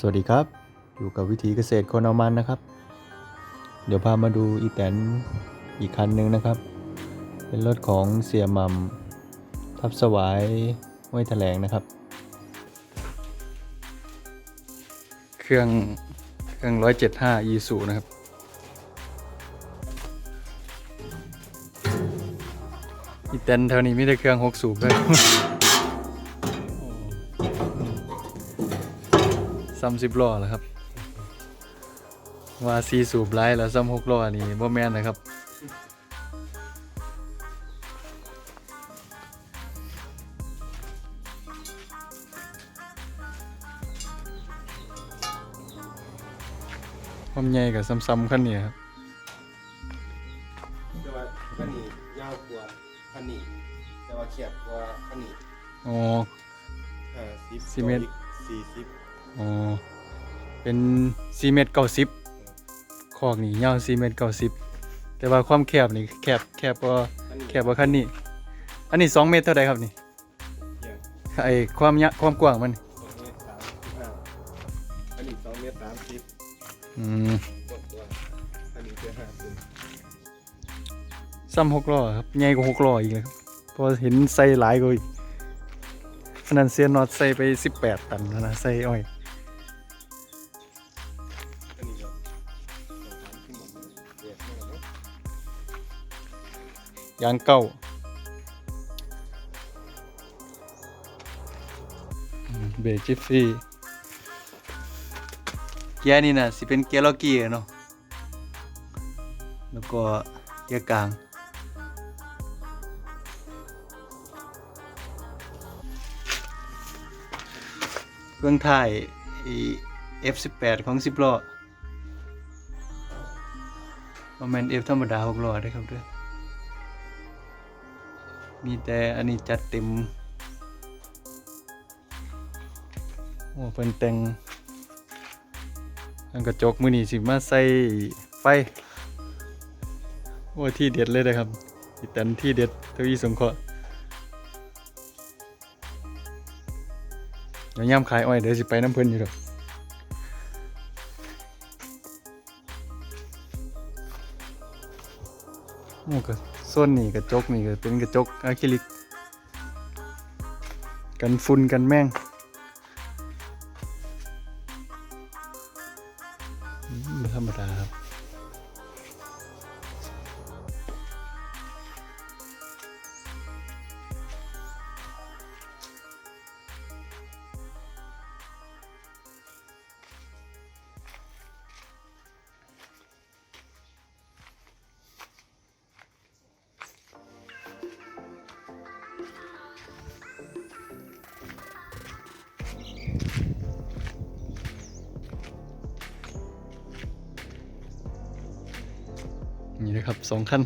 สวัสดีครับ อยู่กับวิถีเกษตรคนเอามันนะครับ เดี๋ยวพามาดูอีแตนอีกคันหนึ่งนะครับ เป็นรถของเสียมัมทับสวายห้วยแถลงนะครับ เครื่องเครื่อง 175 e s u นะครับ อีแตนแถวนี้มีแต่เครื่อง 6 สูบเลย ซ้ำสิบล้อแล้วครับ ว่าซีสูบไล่แล้วซ้ำหกล้อนี่บ่แม่นนะครับ ความใหญ่กับซ้ำๆขั้นนี้ครับแต่ว่าพันนี้ยาวกว่าพันนี้แต่ว่าเขียบกว่าพันนี้อ๋อห้าสิบสี่เมตร สี่สิบ อ๋อ เป็น4เมตร90คอกนี่ยาว4เมตร90แต่ว่าความแคบนี่แคบแคบกว่าพันนี้แคบกว่าคันนี้ อันนี้ 2 เมตรเท่าใดครับนี่เขียบไอ้ความยะความกว้างมันสองเมตรสามสิบห้าพันนี้สองเมตรสามสิบอืมกดตัวพันนี้เจ็ดห้าสิบซ้ำหกล้อครับใหญ่กว่าหกล้ออีกเลยครับเพอเห็นใส่หลายกว่าอีกอันนั้นเซียนน็อตใส่ไปสิบแปดตันแล้วนะใส่อ้อย ยางเก้าอืมเบรกจิฟฟี่เกียร์นี่นะสิเป็นเกียร์ล็อกกี้เนาะแล้วก็เกียร์กลางเครื่องถ่าย F18 ของ10ล้อบ่แม่น F ธรรมดา6ล้อเด้ครับเด้อ มีแต่อันนี้จัดเต็ม โอ้เพิ่นแต่งอันกระจกมือนี้สิมาใส่ไฟ โอ้ที่เด็ดเลยนะครับอีตันที่เด็ดทวีสงเคราะห์เดี๋ยวย่ำขายอ้อยเดี๋ยวสิไปน้ำเพิ่นอยู่ดอก นี่ก็ส้นนี่กระจกนี่ก็เป็นกระจกอะคริลิก กันฝุ่นกันแม่ง นี่นะครับสองขั้น